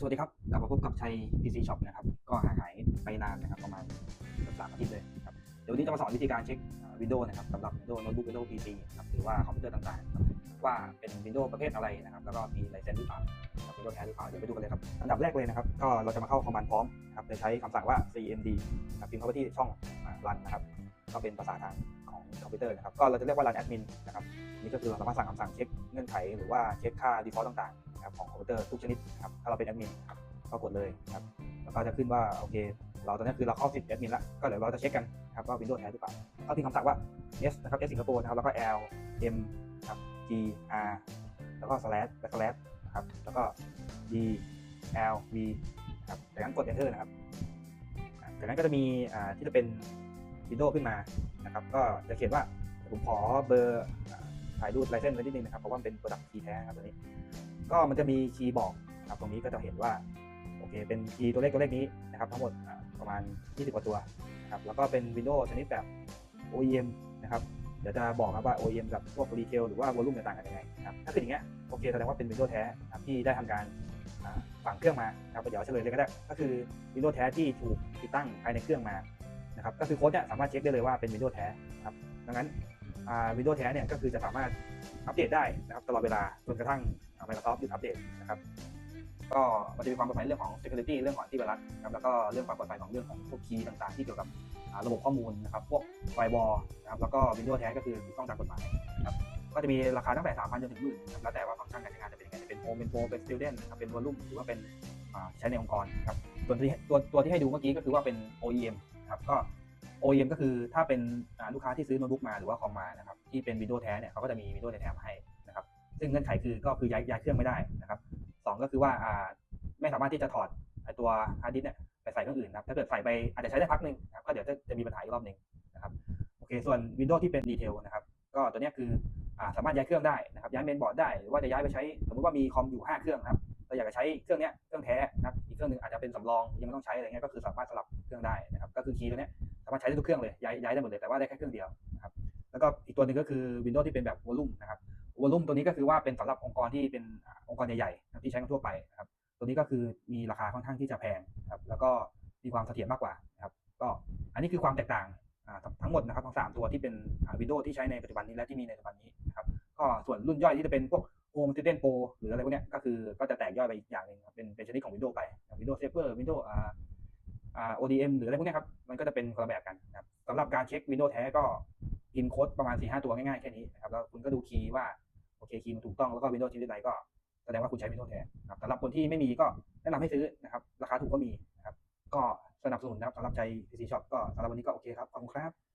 สวัสดีครับ กลับมาพบกับชัย PC Shop นะครับ ก็ห่างหายไปนานนะครับ ประมาณเกือบสามอาทิตย์เลยครับ เดี๋ยววันนี้จะมาสอนวิธีการเช็ควินโดว์นะครับสำหรับ Windows Notebook Windows PC นะครับหรือว่าคอมพิวเตอร์ต่างๆ ว่าเป็น Windows ประเภทอะไรนะครับ แล้วก็มีไลเซนส์หรือเปล่าครับ Windows แท้หรือเปล่า เดี๋ยวไปดูกันเลยครับ อันดับแรกเลยนะครับ ก็เราจะมาเข้าคอมมานด์พร้อมนะครับโดยใช้คำสั่งว่า cmd นะครับพิมพ์เข้าไปที่ช่องรันนะครับ ก็เป็นภาษาทางของคอมพิวเตอร์นะครับ ก็เราจะเรียกว่า run admin นะครับ นี่ก็คือเราสามารถสั่งคำสั่งเช็คเงื่อนไขหรือว่าเช็คค่า default ต่างๆ นะครับของคอมพิวเตอร์ทุกชนิดนะครับถ้าเราเป็นแอดมินครับก็กดเลยนะครับแล้วก็จะขึ้นว่าโอเค เราตอนนี้คือเราเข้าสิทธิ์แอดมินแล้วก็เดี๋ยวเราจะเช็คกันครับว่า Windows แท้หรือเปล่าก็พิมพ์คำสั่งว่า s นะครับ s สิงคโปร์นะครับแล้วก็ l m ครับ g r แล้วก็ slash slash นะครับแล้วก็ d l v ครับจากนั้นกด enter นะครับอ่าจากนั้นก็จะมีอ่าที่จะเป็น Windows ขึ้นมานะครับก็จะเขียนว่าผมขอเบอร์ถ่ายรูปลายเส้นไว้นิดนึงนะครับเพราะว่ามันเป็น Product Key แท้ครับตัวนี้ ก็มันจะมีคีย์บอกครับตรงนี้ก็จะเห็นว่าโอเคเป็นคีย์ตัวเลขตัวเลขนี้นะครับทั้งหมดประมาณ 20 กว่าตัวนะครับแล้วก็เป็น Windows ชนิดแบบ OEM นะครับเดี๋ยวจะบอกครับว่า OEM กับพวก Retail หรือว่า Volume ต่างกันยังไงนะครับถ้าเป็นอย่างเงี้ยโอเคแสดงว่าเป็น Windows แท้ครับที่ได้ทำการฝังเครื่องมาครับเดี๋ยวเฉลยเลยก็ได้ก็คือ Windows แท้ที่ถูกติดตั้งภายในเครื่องมานะครับก็คือโค้ดเนี่ยสามารถเช็คได้เลยว่าเป็น Windows แท้ครับดังนั้น Windows แท้เนี่ยก็คือจะสามารถอัปเดตได้นะครับตลอดเวลาจนกระทั่ง Microsoft หยุดอัปเดตนะครับก็มันจะมีความปลอดภัยเรื่องของ security เรื่องของที่ไวรัสนะครับแล้วก็เรื่องความปลอดภัยของเรื่องของพวกคีย์ต่างๆ ที่เกี่ยวกับระบบข้อมูลนะครับพวกไฟบอลนะครับแล้วก็ Windows แท้ก็คือถูกต้องตามกฎหมายนะครับก็จะมีราคาตั้งแต่ 3,000จนถึงหมื่นนะครับแล้วแต่ว่าฟังก์ชันการใช้งานจะเป็นยังไงจะเป็น Home เป็น Pro เป็น Student นะครับเป็น Volume หรือว่าเป็นใช้ในองค์กรนะครับส่วนที่ตัวตัวที่ให้ดูเมื่อกี้ก็คือว่าเป็น OEM นะครับก็ OEM ก็คือถ้าเป็นลูกค้าที่ซื้อโน้ตบุ๊กมาหรือว่าคอมมานะครับที่เป็น Windows แท้เนี่ยเขาก็จะมี Windows แท้มาให้ ซึ่งเงื่อนไขคือก็คือย้ายย้ายเครื่องไม่ได้นะครับสองก็คือว่าอ่าไม่สามารถที่จะถอดไอตัวฮาร์ดดิสก์เนี่ยไปใส่เครื่องอื่นนะครับถ้าเกิดใส่ไปอาจจะใช้ได้พักหนึ่งนะครับก็เดี๋ยวจะจะมีปัญหาอีกรอบหนึ่งนะครับโอเคส่วน Windows ที่เป็นดีเทลนะครับก็ตัวนี้คืออ่าสามารถย้ายเครื่องได้นะครับย้ายเมนบอร์ดได้หรือว่าจะย้ายไปใช้สมมติว่ามีคอมอยู่ 5 เครื่องนะครับเราอยากจะใช้เครื่องเนี้ยเครื่องแท้นะครับอีกเครื่องหนึงอาจจะเป็นสำรองยังไม่ต้องใช้อะไรเงี้ยก็คือสามารถสลับเครื่องได้นะครับก็คือคีย์ตัวนี้สามารถใช้ได้ทุกเครื่องเลยย้ายย้ายได้หมดเลยแต่ว่าได้แค่เครื่องเดียวนะครับแล้วก็อีกตัวหนึ่งก็คือ Windows ที่เป็นแบบ Volume นะครับ วอลุ่มตัวนี้ก็คือว่าเป็นสำหรับองค์กรที่เป็นองค์กรใหญ่ๆที่ใช้กันทั่วไปนะครับตัวนี้ก็คือมีราคาค่อนข้างที่จะแพงครับแล้วก็มีความเสถียรมากกว่านะครับก็อันนี้คือความแตกต่างทั้งหมดนะครับทั้งสามตัวที่เป็นวินโดว์ที่ใช้ในปัจจุบันนี้และที่มีในปัจจุบันนี้นะครับก็ส่วนรุ่นย่อยที่จะเป็นพวก Home Student Pro หรืออะไรพวกเนี้ยก็คือก็จะแตกย่อยไปอีกอย่างหนึ่งครับเป็นเป็นชนิดของ Windows ไปอย่าง Windows Saver Windows อ่าอ่า ODM หรืออะไรพวกเนี้ยครับมันก็จะเป็นคนละแบบกันนะครับสำหรับการเช็ค Windows แท้ก็พิมพ์โค้ดประมาณ4-5ตัวง่ายๆแค่นี้นะครับแล้วคุณก็ดูคีย์ว่า โอเคคีย์มันถูกต้องแล้วก็ Windows ชนิดใดก็แสดงว่าคุณใช้ Windows แท้นะครับสำหรับคนที่ไม่มีก็แนะนำให้ซื้อนะครับ ราคาถูกก็มีนะครับ ก็สนับสนุนนะครับสำหรับใจ PC Shop ก็สำหรับวันนี้ก็โอเคครับ ขอบคุณครับ